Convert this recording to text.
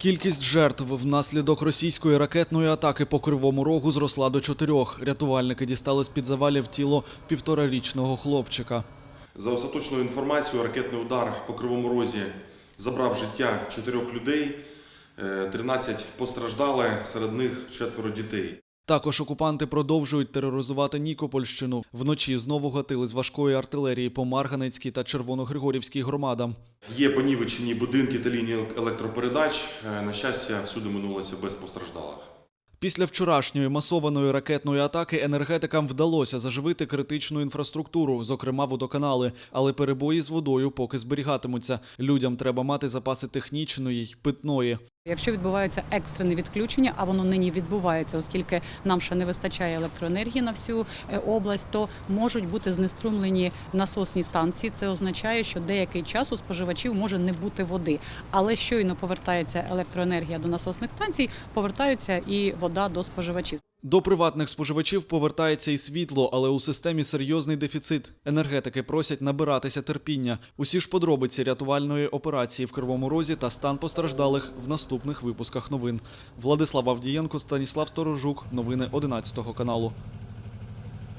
Кількість жертв внаслідок російської ракетної атаки по Кривому Рогу зросла до чотирьох. Рятувальники дістали з-під завалів тіло півторарічного хлопчика. За остаточною інформацією, ракетний удар по Кривому Розі забрав життя чотирьох людей, е, 13 постраждали, серед них четверо дітей. Також окупанти продовжують тероризувати Нікопольщину. Вночі знову гатили з важкої артилерії по Марганецькій та Червоногригорівській громадам. Є понівечені будинки та лінії електропередач. Е, На щастя, всюди минулося без постраждалих. Після вчорашньої масованої ракетної атаки енергетикам вдалося заживити критичну інфраструктуру, зокрема водоканали, але перебої з водою поки зберігатимуться. Людям треба мати запаси технічної й питної. Якщо відбувається екстрене відключення, а воно нині відбувається, оскільки нам ще не вистачає електроенергії на всю е, область, то можуть бути знеструмлені насосні станції. Це означає, що деякий час у споживачів може не бути води. Але щойно повертається електроенергія до насосних станцій, повертається і вода до споживачів. До приватних споживачів повертається і світло, але у системі серйозний дефіцит. Енергетики просять набиратися терпіння. Усі ж подробиці рятувальної операції в Кривому Розі та стан постраждалих в наступних випусках новин. Владислав Авдієнко, Станіслав Сторожук. Новини 11 каналу.